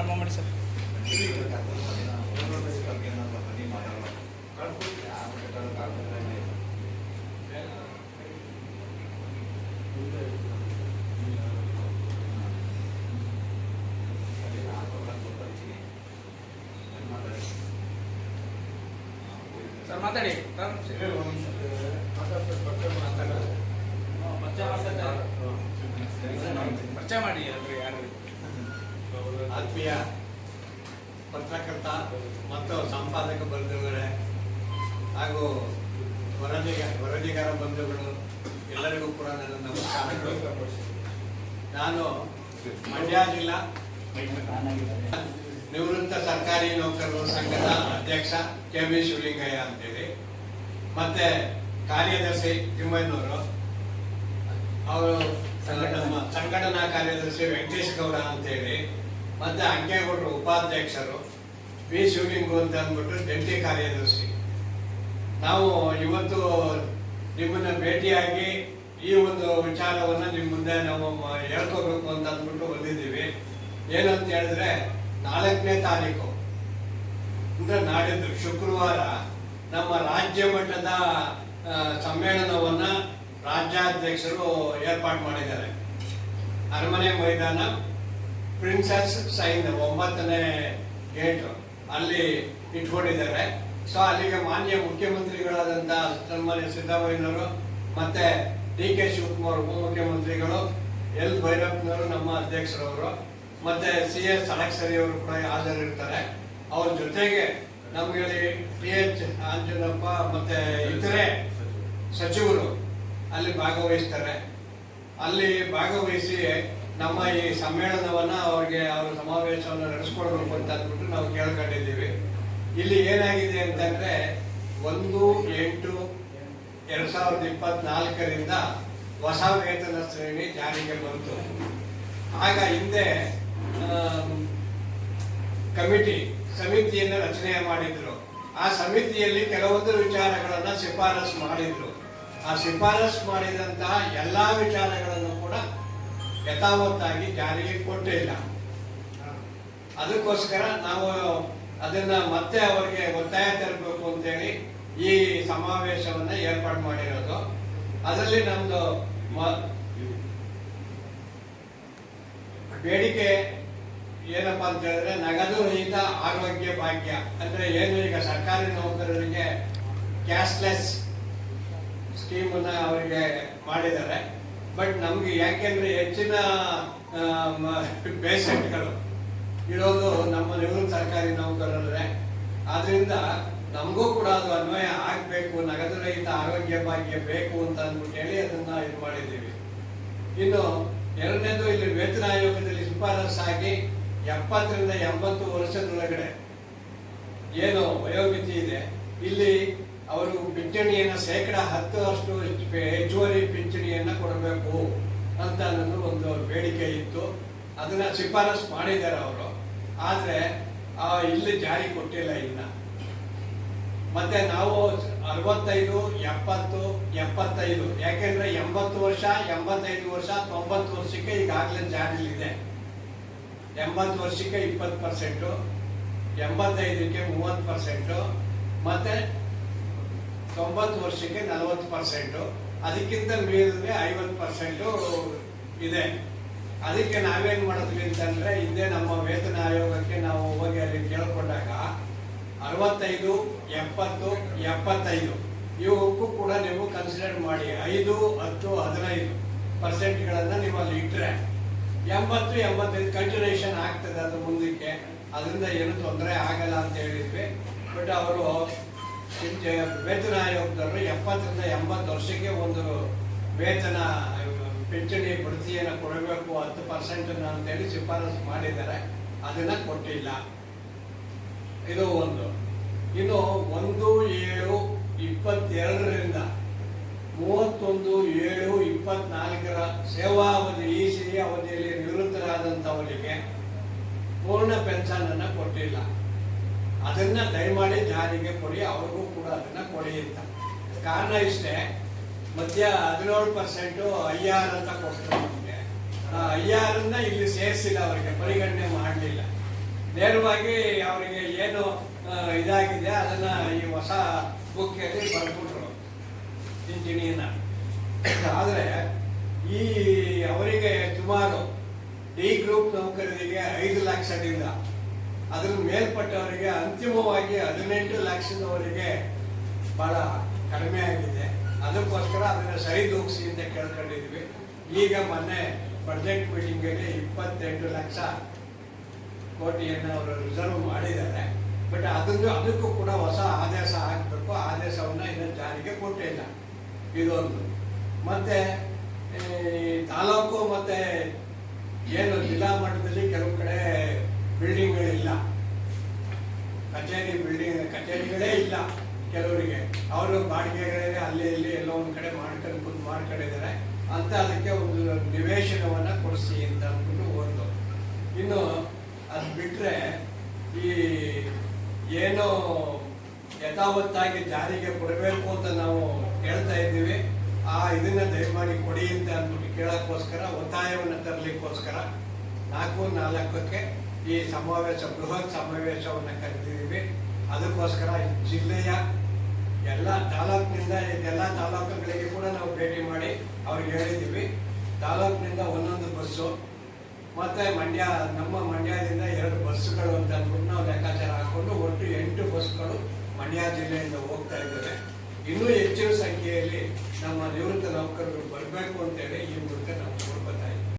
ಪ್ರಾರಂಭ ಮಾಡಿ sir. Sir ಮಾತಾಡಿ. ಪರಿಚಯ ಮಾಡಿ ಅಲ್ರಿ ಯಾರು? ಆತ್ಮೀಯ ಪತ್ರಕರ್ತ ಮತ್ತು ಸಂಪಾದಕ ಬಂಧುಗಳೇ ಹಾಗೂ ವರದಿಗ, ವರದಿಗಾರ ಬಂಧುಗಳು ಎಲ್ಲರಿಗೂ ಕೂಡ ನನ್ನ ನಮಸ್ಕಾರಗಳು ನಾನು ಮಂಡ್ಯ ನಿವೃತ್ತ ಸರ್ಕಾರಿ ನೌಕರರ ಸಂಘದ ಅಧ್ಯಕ್ಷ ಕೆ ಬಿ ಶಿವಲಿಂಗಯ್ಯ ಅಂತೇಳಿ. ಮತ್ತೆ ಕಾರ್ಯದರ್ಶಿ ತಿಮ್ಮಯ್ಯನವರು ಅವರು ಸಂಘಟನಾ ಕಾರ್ಯದರ್ಶಿ ವೆಂಕಟೇಶ್ ಗೌಡ ಅಂತೇಳಿ. ಮತ್ತೆ ಅಂಕೇಗೌಡರು ಉಪಾಧ್ಯಕ್ಷರು, ವಿ ಶಿವಲಿಂಗು ಅಂತ ಅಂದ್ಬಿಟ್ಟು ಜಂಟಿ ಕಾರ್ಯದರ್ಶಿ. ನಾವು ಇವತ್ತು ನಿಮ್ಮನ್ನ ಭೇಟಿಯಾಗಿ ಈ ಒಂದು ವಿಚಾರವನ್ನ ನಿಮ್ಮ ಮುಂದೆ ನಾವು ಹೇಳ್ಕೋಬೇಕು ಅಂತ ಅಂದ್ಬಿಟ್ಟು ಬಂದಿದ್ದೀವಿ. ಏನಂತ ಹೇಳಿದ್ರೆ, ನಾಲ್ಕನೇ ತಾರೀಕು, ಅಂದ್ರೆ ನಾಡಿದ್ದು ಶುಕ್ರವಾರ ನಮ್ಮ ರಾಜ್ಯ ಮಟ್ಟದ ಸಮ್ಮೇಳನವನ್ನ ರಾಜ್ಯಾಧ್ಯಕ್ಷರು ಏರ್ಪಾಡು ಮಾಡಿದ್ದಾರೆ. ಅರಮನೆ ಮೈದಾನ ಪ್ರಿನ್ಸಸ್ ಸೈನ್ ಒಂಬತ್ತನೇ ಗೇಟ್ ಅಲ್ಲಿ ಇಟ್ಕೊಂಡಿದ್ದಾರೆ. ಸೊ ಅಲ್ಲಿಗೆ ಮಾನ್ಯ ಮುಖ್ಯಮಂತ್ರಿಗಳಾದಂತ ಸನ್ಮಾನ್ಯ ಸಿದ್ದರಾಮಯ್ಯನವರು ಮತ್ತೆ ಡಿ ಕೆ ಶಿವಕುಮಾರ್ ಉಪಮುಖ್ಯಮಂತ್ರಿಗಳು, ಎಲ್ ಭೈರಪ್ಪನವರು ನಮ್ಮ ಅಧ್ಯಕ್ಷರವರು, ಮತ್ತೆ ಸಿ ಎಸ್ ಅಡಕ್ಸರಿ ಅವರು ಕೂಡ ಹಾಜರಿರ್ತಾರೆ. ಅವ್ರ ಜೊತೆಗೆ ನಮಗೆ ಪಿ ಎಚ್ ಅಂಜನಪ್ಪ ಮತ್ತೆ ಇತರೆ ಸಚಿವರು ಅಲ್ಲಿ ಭಾಗವಹಿಸ್ತಾರೆ. ಅಲ್ಲಿ ಭಾಗವಹಿಸಿ ನಮ್ಮ ಈ ಸಮ್ಮೇಳನವನ್ನ ಅವ್ರಿಗೆ ಅವ್ರ ಸಮಾವೇಶವನ್ನು ನಡೆಸ್ಕೊಡ್ಬೇಕು ಅಂತ ಅಂದ್ಬಿಟ್ಟು ನಾವು ಕೇಳ್ಕೊಂಡಿದ್ದೀವಿ. ಇಲ್ಲಿ ಏನಾಗಿದೆ ಅಂತಂದ್ರೆ ಒಂದು ಎಂಟು ಎರಡ್ ಸಾವಿರದ ಇಪ್ಪತ್ನಾಲ್ಕರಿಂದ ಹೊಸ ವೇತನ ಶ್ರೇಣಿ ಜಾರಿಗೆ ಬಂತು. ಆಗ ಹಿಂದೆ ಕಮಿಟಿ, ಸಮಿತಿಯನ್ನು ರಚನೆ ಮಾಡಿದ್ರು. ಆ ಸಮಿತಿಯಲ್ಲಿ ಕೆಲವೊಂದು ವಿಚಾರಗಳನ್ನ ಶಿಫಾರಸು ಮಾಡಿದ್ರು. ಆ ಶಿಫಾರಸು ಮಾಡಿದಂತಹ ಎಲ್ಲಾ ವಿಚಾರಗಳನ್ನು ಯಥಾವತ್ತಾಗಿ ಜಾರಿಗೆ ಕೊಟ್ಟಿಲ್ಲ ಅದಕ್ಕೋಸ್ಕರ ನಾವು ಅದನ್ನ ಮತ್ತೆ ಅವರಿಗೆ ಒತ್ತಾಯ ತರಬೇಕು ಅಂತೇಳಿ ಈ ಸಮಾವೇಶವನ್ನ ಏರ್ಪಾಡು ಮಾಡಿರೋದು. ಅದರಲ್ಲಿ ನಮ್ದು ಬೇಡಿಕೆ ಏನಪ್ಪಾ ಅಂತ ಹೇಳಿದ್ರೆ ನಗದು ರಹಿತ ಆರೋಗ್ಯ ಭಾಗ್ಯ. ಅಂದ್ರೆ ಏನು ಈಗ ಸರ್ಕಾರಿ ನೌಕರರಿಗೆ ಕ್ಯಾಶ್ಲೆಸ್ ಸ್ಕೀಮ್ ಅವರಿಗೆ ಮಾಡಿದ್ದಾರೆ. ಬಟ್ ನಮಗೆ ಯಾಕೆಂದ್ರೆ ಹೆಚ್ಚಿನ ಪೇಷಂಟ್ಗಳು ಇರೋದು ನಮ್ಮ ನಿವೃತ್ತ ಸರ್ಕಾರಿ ನೌಕರರೇ. ಆದ್ರಿಂದ ನಮಗೂ ಕೂಡ ಅದು ಅನ್ವಯ ಆಗಬೇಕು, ನಗದು ರಹಿತ ಆರೋಗ್ಯ ಭಾಗ್ಯ ಬೇಕು ಅಂತ ಅಂದ್ಬಿಟ್ಟು ಹೇಳಿ ಅದನ್ನ ಇದು ಮಾಡಿದ್ದೀವಿ. ಇನ್ನು ಎರಡನೇದು ಇಲ್ಲಿ ವೇತನ ಆಯೋಗದಲ್ಲಿ ಶಿಫಾರಸ್ಸಾಗಿ ಎಪ್ಪತ್ತರಿಂದ ಎಂಬತ್ತು ವರ್ಷದೊಳಗಡೆ ಏನು ವಯೋಮಿತಿ ಇದೆ. ಇಲ್ಲಿ ಅವರು ಪಿಂಚಣಿಯನ್ನು ಶೇಕಡ ಹತ್ತು ಅಷ್ಟು ಹೆಚ್ಚುವರಿ ಪಿಂಚಣಿಯನ್ನು ಕೊಡಬೇಕು ಅಂತ ಅನ್ನೋದು ಒಂದು ಬೇಡಿಕೆ ಇತ್ತು. ಅದನ್ನು ಶಿಫಾರಸು ಮಾಡಿದ್ದಾರೆ ಅವರು. ಆದರೆ ಇಲ್ಲಿ ಜಾರಿ ಕೊಟ್ಟಿಲ್ಲ ಇನ್ನ. ಮತ್ತೆ ನಾವು ಅರವತ್ತೈದು, ಎಪ್ಪತ್ತು, ಎಪ್ಪತ್ತೈದು. ಯಾಕೆಂದ್ರೆ ಎಂಬತ್ತು ವರ್ಷ, ಎಂಬತ್ತೈದು ವರ್ಷ, ತೊಂಬತ್ತು ವರ್ಷಕ್ಕೆ ಈಗಾಗಲೇ ಜಾರಿಲಿದೆ ಎಂಬತ್ತು ವರ್ಷಕ್ಕೆ ಇಪ್ಪತ್ತು ಪರ್ಸೆಂಟು ಎಂಬತ್ತೈದಕ್ಕೆ ಮೂವತ್ತು ಪರ್ಸೆಂಟು ಮತ್ತೆ ತೊಂಬತ್ತು ವರ್ಷಕ್ಕೆ ನಲವತ್ತು ಪರ್ಸೆಂಟು ಅದಕ್ಕಿಂತ ಮೇಲೆ ಐವತ್ತು ಪರ್ಸೆಂಟು ಇದೆ. ಅದಕ್ಕೆ ನಾವೇನು ಮಾಡಿದ್ವಿ ಅಂತಂದ್ರೆ ಹಿಂದೆ ನಮ್ಮ ವೇತನ ಆಯೋಗಕ್ಕೆ ನಾವು ಹೋಗಿ ಅಲ್ಲಿ ಕೇಳಿಕೊಂಡಾಗ ಅರವತ್ತೈದು, ಎಪ್ಪತ್ತು, ಎಪ್ಪತ್ತೈದು. ಇವಕ್ಕೂ ಕೂಡ ನೀವು ಕನ್ಸಿಡರ್ ಮಾಡಿ. ಐದು, ಹತ್ತು, ಹದಿನೈದು ಪರ್ಸೆಂಟ್ಗಳನ್ನು ನೀವು ಅಲ್ಲಿ ಇಟ್ಟರೆ ಎಂಬತ್ತು, ಎಂಬತ್ತೈದು ಕಂಟಿನ್ಯೂಷನ್ ಆಗ್ತದೆ ಅದು ಮುಂದಕ್ಕೆ. ಅದರಿಂದ ಏನು ತೊಂದರೆ ಆಗಲ್ಲ ಅಂತ ಹೇಳಿದ್ವಿ. ಬಟ್ ಅವರು ವೇತನ ಆಯೋಗದವರು ಎಪ್ಪತ್ತರಿಂದ ಎಂಬತ್ತು ವರ್ಷಕ್ಕೆ ಒಂದು ವೇತನ, ಪಿಂಚಣಿ ಬಡ್ತಿಯನ್ನು ಕೊಡಬೇಕು, ಹತ್ತು ಪರ್ಸೆಂಟ್ ಅಂತೇಳಿ ಶಿಫಾರಸು ಮಾಡಿದ್ದಾರೆ. ಅದನ್ನ ಕೊಟ್ಟಿಲ್ಲ. ಇದು ಒಂದು. ಇನ್ನು ಒಂದು ಏಳು ಇಪ್ಪತ್ತೆರಡರಿಂದ ಮೂವತ್ತೊಂದು ಏಳು ಇಪ್ಪತ್ನಾಲ್ಕರ ಸೇವಾವಧಿ ಈ ಸಿ ಅವಧಿಯಲ್ಲಿ ನಿವೃತ್ತರಾದಂಥವರಿಗೆ ಪೂರ್ಣ ಪೆನ್ಷನ್ ಅನ್ನ ಕೊಟ್ಟಿಲ್ಲ. ಅದನ್ನ ದಯಮಾಡಿ ಜಾರಿಗೆ ಕೊಡಿ, ಅವ್ರಿಗೂ ಕೂಡ ಅದನ್ನ ಕೊಡಿ ಅಂತ. ಕಾರಣ ಇಷ್ಟೇ, ಮಧ್ಯ ಹದಿನೇಳು ಪರ್ಸೆಂಟು ಐ ಆರ್ ಅಂತ ಕೊಟ್ಟರು ನಮಗೆ. ಐ ಅನ್ನ ಇಲ್ಲಿ ಸೇರಿಸಿಲ್ಲ ಅವರಿಗೆ, ಪರಿಗಣನೆ ಮಾಡಲಿಲ್ಲ. ನೇರವಾಗಿ ಅವರಿಗೆ ಏನು ಇದಾಗಿದೆ, ಅದನ್ನ ಈ ಹೊಸ ಬುಕ್ಕಿಯಲ್ಲಿ ಬರ್ಬಿಟ್ರು ಇಂಜಿನಿಯನ್ನ ಆದರೆ ಈ ಅವರಿಗೆ ಸುಮಾರು ಡಿ ಗ್ರೂಪ್ ನೌಕರರಿಗೆ ಐದು ಲಕ್ಷದಿಂದ ಅದರ ಮೇಲ್ಪಟ್ಟವರಿಗೆ ಅಂತಿಮವಾಗಿ ಹದಿನೆಂಟು ಲಕ್ಷದವರಿಗೆ ಬಹಳ ಕಡಿಮೆ ಆಗಿದೆ. ಅದಕ್ಕೋಸ್ಕರ ಅದನ್ನು ಸರಿದೂಗಿಸಿ ಅಂತ ಕೇಳ್ಕೊಂಡಿದ್ವಿ. ಈಗ ಮೊನ್ನೆ ಬಜೆಟ್ ಮೀಟಿಂಗಲ್ಲಿ ಇಪ್ಪತ್ತೆಂಟು ಲಕ್ಷ ಕೋಟಿಯನ್ನು ಅವರು ರಿಸರ್ವ್ ಮಾಡಿದ್ದಾರೆ. ಬಟ್ ಅದನ್ನು, ಅದಕ್ಕೂ ಕೂಡ ಹೊಸ ಆದೇಶ ಹಾಕಬೇಕು. ಆದೇಶವನ್ನು ಇನ್ನು ಜಾರಿಗೆ ಕೊಟ್ಟಿಲ್ಲ. ಇದೊಂದು. ಮತ್ತೆ ತಾಲೂಕು ಮತ್ತೆ ಏನು ಜಿಲ್ಲಾ ಮಟ್ಟದಲ್ಲಿ ಕೆಲವು ಕಡೆ ಬಿಲ್ಡಿಂಗ್ಗಳಿಲ್ಲ. ಕಚೇರಿ ಬಿಲ್ಡಿಂಗ್, ಕಚೇರಿಗಳೇ ಇಲ್ಲ ಕೆಲವರಿಗೆ. ಅವರು ಬಾಡಿಗೆಗಳೇ ಅಲ್ಲಿ ಇಲ್ಲಿ ಎಲ್ಲೋ ಒಂದು ಕಡೆ ಮಾಡ್ಕೊಂಡು ಕುಂತು ಮಾಡ್ಕೊಂಡಿದ್ದಾರೆ. ಅಂತ ಅದಕ್ಕೆ ಒಂದು ನಿವೇಶನವನ್ನು ಕೊಡಿಸಿ ಅಂತ ಅಂದ್ಬಿಟ್ಟು ಒಂದು ಇನ್ನು ಅದು ಬಿಟ್ರೆ ಈ ಏನು ಯಥಾವತ್ತಾಗಿ ಜಾರಿಗೆ ಕೊಡಬೇಕು ಅಂತ ನಾವು ಹೇಳ್ತಾ ಇದ್ದೀವಿ. ಆ ಇದನ್ನ ದಯಮಾಡಿ ಕೊಡಿ ಅಂತ ಅಂದ್ಬಿಟ್ಟು ಕೇಳೋಕ್ಕೋಸ್ಕರ, ಒತ್ತಾಯವನ್ನು ತರಲಿಕ್ಕೋಸ್ಕರ ನಾಲ್ಕು ನಾಲ್ಕಕ್ಕೆ ಈ ಸಮಾವೇಶ, ಬೃಹತ್ ಸಮಾವೇಶವನ್ನು ಕರೆದಿದ್ದೀವಿ. ಅದಕ್ಕೋಸ್ಕರ ಜಿಲ್ಲೆಯ ಎಲ್ಲ ತಾಲೂಕಿನಿಂದ ಎಲ್ಲ ತಾಲೂಕುಗಳಿಗೆ ಕೂಡ ನಾವು ಭೇಟಿ ಮಾಡಿ ಅವ್ರಿಗೆ ಹೇಳಿದ್ದೀವಿ. ತಾಲೂಕಿನಿಂದ ಒಂದೊಂದು ಬಸ್ಸು, ಮತ್ತೆ ಮಂಡ್ಯ, ನಮ್ಮ ಮಂಡ್ಯದಿಂದ ಎರಡು ಬಸ್ಸುಗಳು ಅಂತ ಅಂದ್ಬಿಟ್ಟು ನಾವು ಲೆಕ್ಕಾಚಾರ ಹಾಕೊಂಡು ಒಟ್ಟು ಎಂಟು ಬಸ್ಗಳು ಮಂಡ್ಯ ಜಿಲ್ಲೆಯಿಂದ ಹೋಗ್ತಾ ಇದ್ದಾರೆ ಇನ್ನೂ ಹೆಚ್ಚಿನ ಸಂಖ್ಯೆಯಲ್ಲಿ ನಮ್ಮ ನಿವೃತ್ತ ನೌಕರರು ಬರಬೇಕು ಅಂತೇಳಿ ಈ ಮೂಲಕ ನಾವು ಕೋರ್ಕೊತಾ